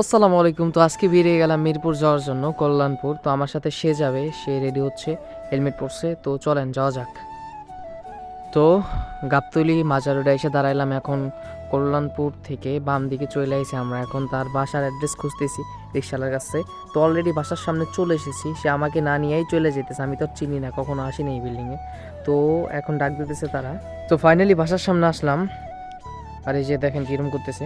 আসসালামু আলাইকুম। তো আজকে বেরিয়ে গেলাম মিরপুর যাওয়ার জন্য, কল্যাণপুর। তো আমার সাথে সে যাবে, সে রেডি হচ্ছে, হেলমেট পরছে। তো চলেন, যাওয়া যাক। তো গাবতলি মাজার রোডে এসে দাঁড়াইলাম এখন কল্যাণপুর থেকে। বাম দিকে চলে এসেছি আমরা। এখন তার বাসার অ্যাড্রেস খুঁজতেছি রিক্সালার কাছে। তো অলরেডি বাসার সামনে চলে এসেছি। সে আমাকে না নিয়েই চলে যেতেছে। আমি তো চিনি না, কখনো আসিনি এই বিল্ডিংয়ে তো এখন ডাক দিতেছে তারা। তো ফাইনালি বাসার সামনে আসলাম। আর এই যে দেখেন কিরম করতেছে।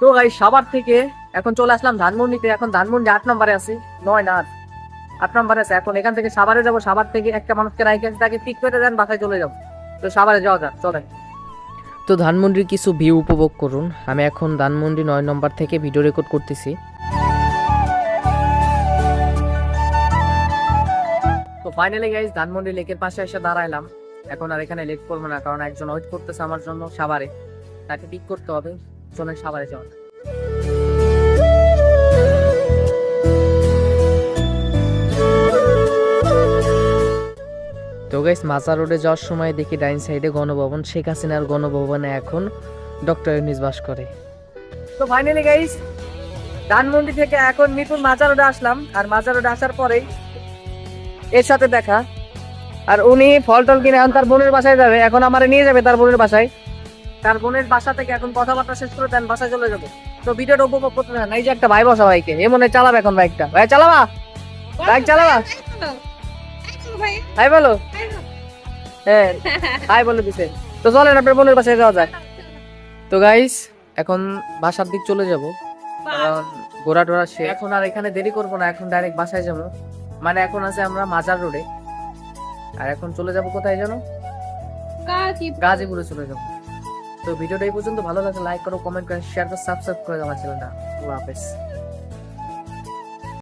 তো ভাই সাবার থেকে এখন চলে আসলাম ধানমন্ডিতে। এখন ধানমন্ডি আট নম্বরে আছি নয় না আট। নম্বরে আছে। এখন এখান থেকে সাবারে যাব সাভার থেকে একটা মানুষকে রাইখে তাকে পিক করে দেন বাসায় চলে যাব। তো সাভারে যাওয়া যাক চলেন। তো ধানমন্ডির কিছু ভিউ উপভোগ করুন। আমি এখন ধানমন্ডি নয় নম্বর থেকে ভিডিও রেকর্ড করতেছি। তো ফাইনালি গাইজ ধানমন্ডি লেকের পাশে এসে দাঁড়াইলাম। এখন আর এখানে লেট করব না কারণ একজন ওয়েট করতেছে আমার জন্য সাভারে। তাকে পিক করতে হবে। চলেন সাভারে যাওয়া তো গাইস মাজার রোডে যাওয়ার সময় দেখি ডাইন সাইডে গণভবন। শেখ হাসিনার গণভবনে এখন ডক্টর ইউনিস বাস করে তো ফাইনালি গাইস ধানমন্ডি থেকে এখন মিরপুর মাজার রোডে আসলাম। আর মাজার রোডে আসার পরেই এর সাথে দেখা। আর উনি ফল টল কিনে এখন তার বোনের বাসায় যাবে। এখন আমারে নিয়ে যাবে তার বোনের বাসায়। তার বোনের বাসা থেকে এখন কথাবার্তা শেষ করে দেন বাসায় চলে যাব। তো ভিডিওটা উপভোগ করতে না এই যে একটা ভাই বসা ভাইকে এ মনে চালাবে এখন বাইকটা ভাই চালাবা? বাইক চালাবা? ভাই বলো। হ্যাঁ হাই বলে দিছে। তো চলেন আপনার বোনের বাসায় যাওয়া যায় তো গাইস এখন বাসার দিক চলে যাব। কারণ ঘোরা টোরা সে এখন আর এখানে দেরি করব না এখন ডাইরেক্ট বাসায় যাব। মানে এখন আছে আমরা মাজার রোডে। আর এখন চলে যাব কোথায় জানো? গাজীপুরে চলে যাব। তো ভিডিওটা এই পর্যন্ত ভালো লাগে লাইক করো কমেন্ট করো শেয়ার করো সাবস্ক্রাইব করে দেওয়া চ্যানেলটা আল্লাহ হাফেজ।